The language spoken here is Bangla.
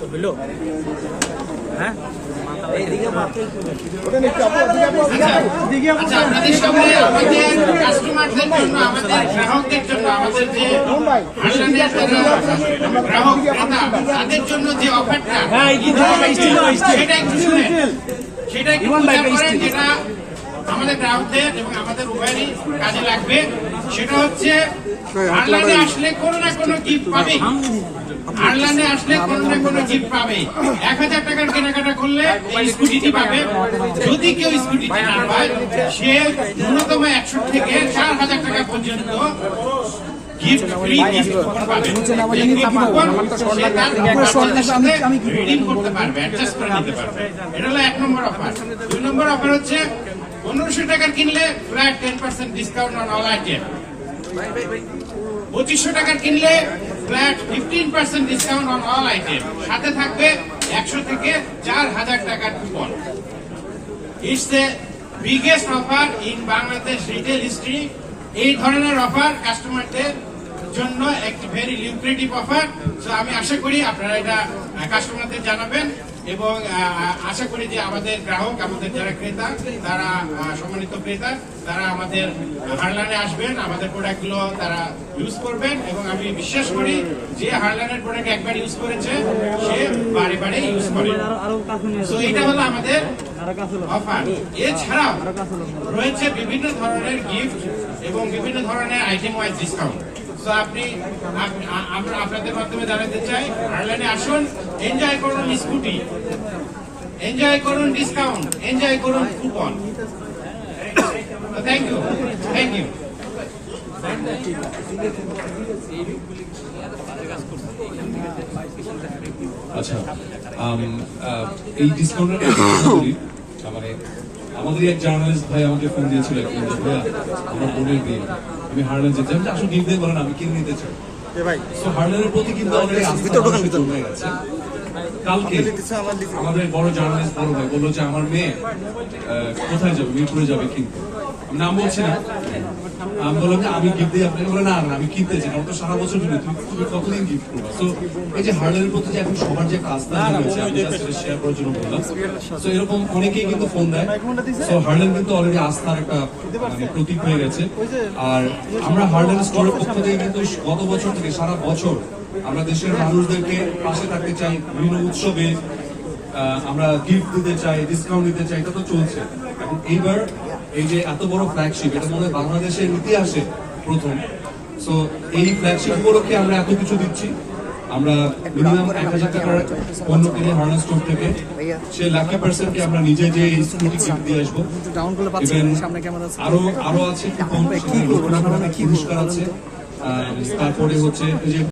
তো হ্যাঁ? আচ্ছা আপনাদের সামনে আমাদের কাস্টমারদের জন্য আমাদের গ্রাহকদের জন্য আমাদের যে গ্রাহক ক্রেতা তাদের জন্য যে অফারটা হ্যাঁ, সেটা একটু শুনেন। সেটা একটু। যেটা আমাদের গ্রাহকদের এবং আমাদের উভয়েরই কাজে লাগবে। সেটা হচ্ছে অনলাইনে আসলে কোনো না কোনো গিফট পাবে। আয়ারল্যান্ডে আসলে কোনো না কোনো গিফট পাবে। এক হাজার টাকার কেনাকাটা করলে স্কুটিটি পাবে। যদি কেউ স্কুটিটি না পায় সে ন্যূনতম একশো থেকে চার হাজার টাকা পর্যন্ত গিফট ফ্রি গিফট পাবে এই gift coupon সে তার বাচ্চাদের সাথে redeem করতে পারবে অ্যাডজাস্ট করে নিতে পারবে। এটা হলো এক নম্বর অফার অফার হচ্ছে পনেরোশো টাকার কিনলে flat ten percent discount on all item পঁচিশশো টাকার কিনলে flat fifteen percent discount on all item সাথে থাকবে একশো থেকে চার হাজার টাকার coupon it's the biggest offer in Bangladesh retail history এই ধরনের অফার কাস্টমারদের জন্য একটি ভেরি লিউক্রেটিভ অফার সো আমি আশা করি আপনারা এটা কাস্টমারদের জানাবেন। এবং আশা করি যে আমাদের গ্রাহক আমাদের যারা ক্রেতা তারা সম্মানিত ক্রেতা তারা আমাদের হারলানে আসবেন আমাদের প্রোডাক্টগুলো তারা ইউজ করবেন এবং আমি বিশ্বাস করি যে হারলানের প্রোডাক্ট একবার ইউজ করেছে সে বারে বারে ইউজ করে। সো এটা হলো আমাদের অফার এছাড়াও রয়েছে বিভিন্ন ধরনের গিফট এবং বিভিন্ন ধরনের আইটেম ওয়াইজ ডিসকাউন্ট তো আপনি আপনাদের মাধ্যমে জানাতে চাই আয়ারল্যান্ডে আসুন এনজয় করুন স্কুটি এনজয় করুন ডিসকাউন্ট এনজয় করুন coupon thank you thank you আচ্ছা এই ডিসকাউন্টের মানে আমাদের এক জার্নালিস্ট ভাই আমাকে ফোন দিয়েছিল একদিন যে, ভাইয়া আমার বোনের বিয়ে আমি হারলেন যেতে আমি আসলে গিফট দিয়ে বলেন আমি কিনে নিতে চাই। সো হারলেনের প্রতি কিন্তু অনেক আস্থা জন্মে গেছে। কালকে আমাদের বড় জার্নালিস্ট বড় ভাই বলল যে আমার মেয়ে কোথায় যাবে? মিরপুরে যাবে কিনতে? নাম বলছি না? আমি বললাম যে আমি গিফট দিই আপনাকে। বলে না না আমি কিনতে চাই কারণ তো সারা বছর কিনে তুমি তুমি কতদিন গিফট করবা? এই যে প্রতি যে এখন সবার যে একটা আস্থা হয়েছে আমি শেয়ার করার জন্য বললাম। তো এরকম অনেকেই কিন্তু ফোন দেয়। কিন্তু অলরেডি আস্থার একটা মানে প্রতীক হয়ে গেছে। আর আমরা স্টোরের পক্ষ থেকে কিন্তু গত বছর থেকে সারা বছর আমরা দেশের মানুষদেরকে পাশে থাকতে চাই বিভিন্ন উৎসবে আহ, আমরা গিফট দিতে চাই ডিসকাউন্ট দিতে চাই এটা তো চলছে। এখন এইবার এই যে এত বড় ফ্ল্যাগশিপ এটা মনে হয় বাংলাদেশের ইতিহাসে প্রথম। সো এই ফ্ল্যাগশিপ উপলক্ষে আমরা এত কিছু দিচ্ছি। আমরা মিনিমাম এক হাজার টাকার পণ্য কিনে হার্নার স্টোর থেকে সে লাকি পার্সেন্টকে আমরা নিজে যে স্কুটি গিফট দিয়ে আসব। আরও আরও আছে পুরস্কার আছে তারপরে হচ্ছে যে